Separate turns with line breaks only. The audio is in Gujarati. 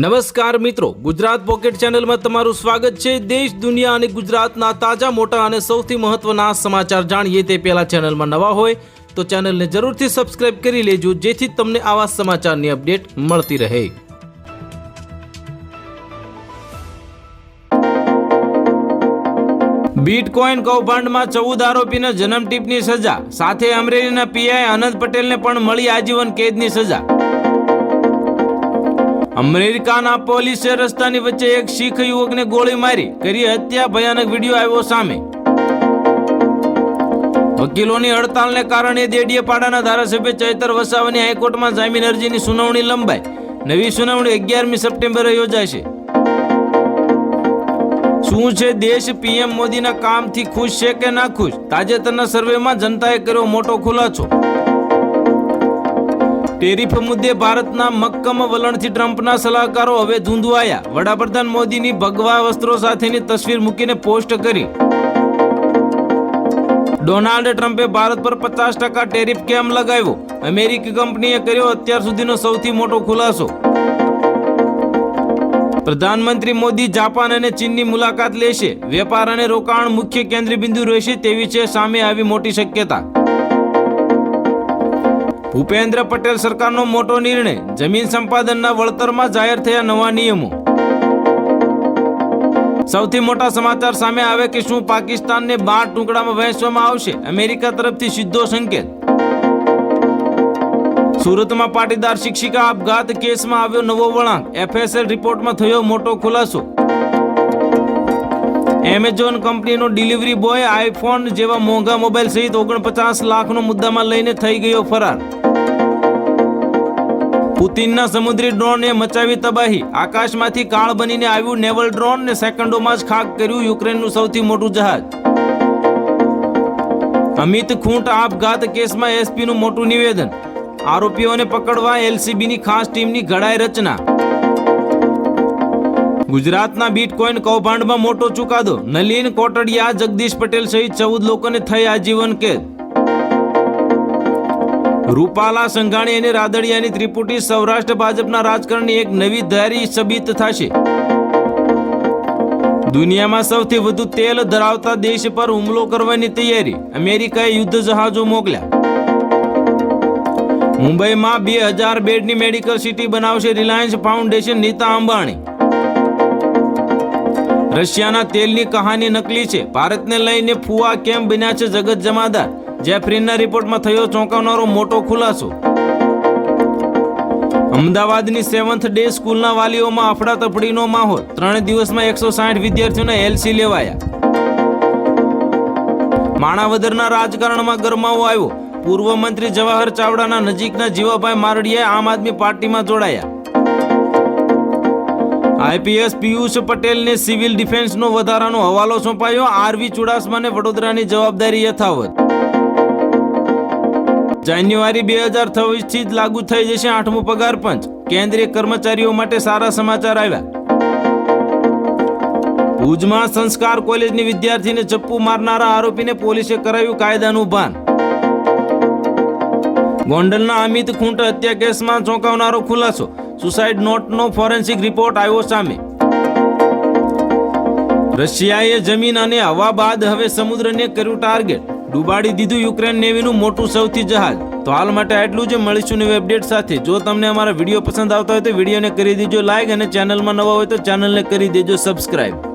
નમસ્કાર મિત્રો, ગુજરાત પોકેટ ચેનલમાં તમારું સ્વાગત છે. દેશ, દુનિયા અને ગુજરાતના તાજા, મોટા અને સૌથી મહત્વના સમાચાર જાણીએ તે પહેલા ચેનલમાં નવા હોય તો ચેનલને જરૂરથી સબસ્ક્રાઇબ કરી લેજો, જેથી તમને આવા સમાચારની અપડેટ મળતી રહે. બિટકોઇન કૌભાંડમાં ચૌદ આરોપીને જન્મ સજા, સાથે અમરેલીના પીઆઈ આનંદ પટેલને પણ મળી આજીવન કેદની સજા. અમેરિકાના પોલીસે રસ્તાની વચ્ચે એક શીખ યુવકને ગોળી મારી કરી હત્યા. ભયાનક વીડિયો આવ્યો સામે. વકીલોની હડતાલને કારણે દેડીયાપાડાના ધારાસભ્ય ચૈતર વસાવાની હાઈકોર્ટમાં જામીન અરજીની સુનાવણી લંબાઈ. નવી સુનાવણી અગિયારમી સપ્ટેમ્બરે યોજાશે. શું છે દેશ? પીએમ મોદીના કામથી ખુશ છે કે ના ખુશ? તાજેતરના સર્વેમાં જનતાએ કર્યો મોટો ખુલાસો. ટેરિફ મુદ્દે ભારતના મક્કમ વલણથી ટ્રમ્પના સલાહકારો હવે ધૂંધવાયા. વડાપ્રધાન મોદીની ભગવા વસ્ત્રો સાથેની તસવીર મૂકીને પોસ્ટ કરી. ડોનાલ્ડ ટ્રમ્પે ભારત પર પચાસ ટકા ટેરિફ કેમ લગાવ્યો? અમેરિકી કંપનીએ કર્યો અત્યાર સુધીનો સૌથી મોટો ખુલાસો. પ્રધાનમંત્રી મોદી જાપાન અને ચીનની મુલાકાત લેશે. વેપાર અને રોકાણ મુખ્ય કેન્દ્ર બિંદુ રહેશે તેવી છે સામે આવી મોટી શક્યતા. ભૂપેન્દ્ર પટેલ સરકારનો મોટો નિર્ણય જમીન સંપાદનના વળતરમાં જાહેર થયા નવા નિયમો. સૌથી મોટા સમાચાર સામે આવે કે શું પાકિસ્તાનને બાર ટુકડામાં વહેંચવામાં આવશે? અમેરિકા તરફથી સીધો સંકેત. સુરતમાં પાટીદાર શિક્ષિકા આપઘાત કેસમાં આવ્યો નવો વળાંક. એફએસએલ રિપોર્ટમાં થયો મોટો ખુલાસો. એમેઝોન કંપનીનો ડિલિવરી બોય આઈફોન જેવા મોંઘા મોબાઈલ સહિત ઓગણપચાસ લાખનો મુદ્દામાં લઈને થઈ ગયો ફરાર. પુતિનના સમુદ્રી ડ્રોને મચાવી તબાહી. આકાશમાંથી કાળ બનીને આવ્યું નેવલ ડ્રોન ને સેકન્ડોમાં જ ખાક કર્યું યુક્રેનનું સૌથી મોટું જહાજ. અમિત ખૂંટ આપઘાત કેસમાં એસપીનું મોટું નિવેદન. આરોપીઓને પકડવા એલસીબીની ખાસ ટીમની ઘડાઈ રચના. ગુજરાતના બિટકોઇન કૌભાંડમાં મોટો ચુકાદો. નલીન કોટડિયા, જગદીશ પટેલ સહિત ચૌદ લોકોને થઈ આજીવન કેદ. રૂપાલા સંઘાણી અને રાદડિયાની ત્રિપુટી સૌરાષ્ટ્ર ભાજપના રાજકારણની એક નવી ધારી સાબિત થશે. દુનિયામાં સૌથી વધુ તેલ ધરાવતા દેશ પર હુમલો કરવાની તૈયારી. અમેરિકાએ યુદ્ધ જહાજો મોકલ્યા. મુંબઈમાં બે હજાર બેડની મેડિકલ સિટી બનાવશે રિલાયન્સ ફાઉન્ડેશન નીતા અંબાણી. રશિયાના તેલની કહાની નકલી છે. ભારતને લઈને ફુવા કેમ બન્યા છે જગત જમાદાર? જેફરીનના રિપોર્ટમાં થયો ચોંકાવનારો મોટો ખુલાસો. અમદાવાદની સેવન્થ ડે સ્કૂલના વાલીઓમાં અફડાતફડીનો માહોલ. ત્રણ દિવસમાં એકસો સાઠ વિદ્યાર્થીઓને એલસી લેવાયા. માણાવદરના રાજકારણમાં ગરમાવો આવ્યો. પૂર્વ મંત્રી જવાહર ચાવડાના નજીકના જીવાભાઈ મારડીયા આમ આદમી પાર્ટીમાં જોડાયા. આઈપીએસ પિયુષ પટેલને સિવિલ ડિફેન્સનો વધારાનો હવાલો સોંપાયો. આરવી ચુડાસમાને વડોદરાની જવાબદારી યથાવત. જાન્યુઆરી બે હજારથી જ લાગુ થઈ જશે આઠમું પગાર પંચ. કેન્દ્રીય કર્મચારીઓ માટે સારા સમાચાર આવ્યા. ભુજમાં સંસ્કાર કોલેજની વિદ્યાર્થીને ચપ્પુ મારનારા આરોપીને પોલીસે કરાયું કાયદાનું ભાન. ગોંડલના અમિત ખૂંટ હત્યા કેસમાં ચોંકાવનારો ખુલાસો. સુસાઇડ નોટનો ફોરેન્સિક રિપોર્ટ આવ્યો સામે. રશિયાએ જમીન અને હવા બાદ હવે સમુદ્રને કર્યું ટાર્ગેટ ડુબાડી દીધું યુક્રેન નેવીનું મોટું સૌથી જહાજ. તો હાલ માટે આટલું જ. મળીશું નવી અપડેટ સાથે. જો તમને અમારા વીડિયો પસંદ આવતા હોય તો વિડીયોને કરી દેજો લાઈક અને ચેનલમાં નવા હોય તો ચેનલને કરી દેજો સબસ્ક્રાઇબ